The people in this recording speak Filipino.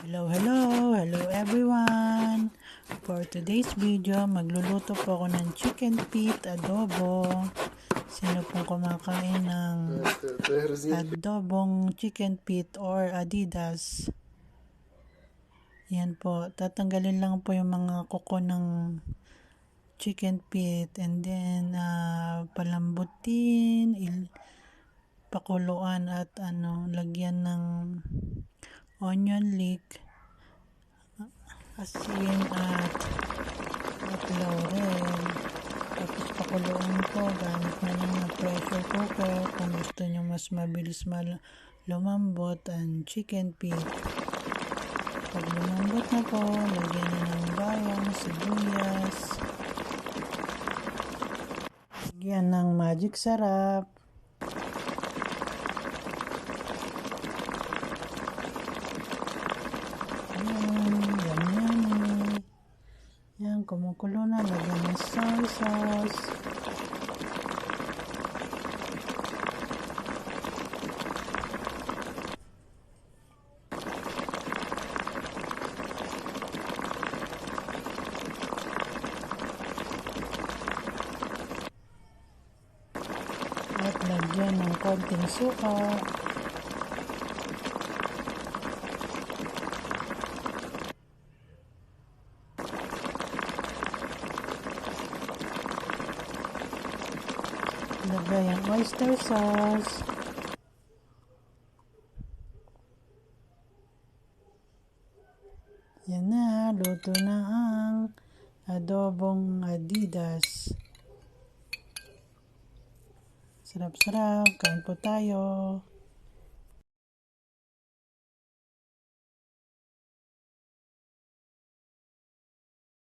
Hello, hello, hello everyone. For today's video, magluluto po ako ng chicken feet adobo. Sino pong kumakain ng adobong chicken feet or adidas? Yan po, tatanggalin lang po yung mga kuko ng chicken feet and then ah, palambutin, il- pakuluan at ano, lagyan ng onion leek, asin at at laurel. Tapos pakuluan ko gamit na lang na pressure cooker kung gusto nyo mas mabilis mal lumambot ang chicken feet. Pag lumambot na po, lagyan na ng bawang, sibuyas, lagyan ng magic sarap, Ayan, yum yummy. Yan, kumukulo na. Lagyan ng soy sauce. At lagyan ng konting suka. Lagay ang oyster sauce. Yan na, luto na ang adobong adidas. Sarap-sarap, kain po tayo.